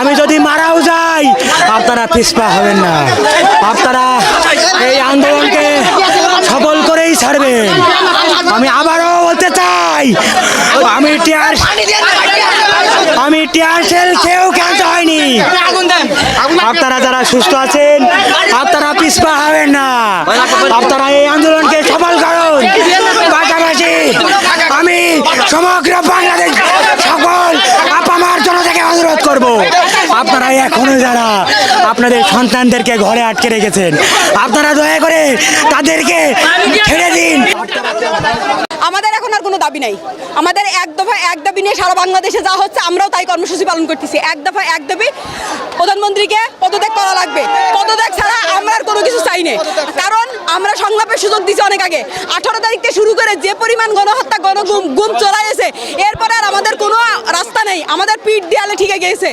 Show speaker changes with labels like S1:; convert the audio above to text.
S1: আমি যদি মারাও যাই, আপনারা পিছপা হবেন না। আপনারা এই আন্দোলনকে সফল করেই ছাড়বেন। আমি আবারও বলতে চাই, আমি টিয়ার আমি টিয়ার সেল কেউ কেন হয়নি। আপনারা যারা সুস্থ আছেন, আপনারা পিছপা হবেন না। আপনারা এই আন্দোলনকে সফল করুন। পাশাপাশি আমি সমগ্র বাংলাদেশ করব। আপনারা এখনও যারা আপনাদের সন্তানদেরকে ঘরে আটকে রেখেছেন, আপনারা দয়া করে তাদেরকে ছেড়ে দিন।
S2: আমাদের এখন আর কোনো দাবি নাই। আমাদের এক দফা এক দাবি নিয়ে সারা বাংলাদেশে যা হচ্ছে, আমরাও তাই কর্মসূচি পালন করতেছি। এক দফা এক দাবি, প্রধানমন্ত্রীকে পদত্যাগ করা লাগবে। পদত্যাগ ছাড়া আমরা আর কোনো কিছু চাই না কারণ আমরা সংলাপের সুযোগ দিছি অনেক আগে। আঠারো তারিখ থেকে শুরু করে যে পরিমাণ গণহত্যা, গণগুম, গুম চলাইছে এরপরে আর আমাদের কোনো রাস্তা নেই আমাদের পিঠ দেয়ালে ঠিকে গিয়েছে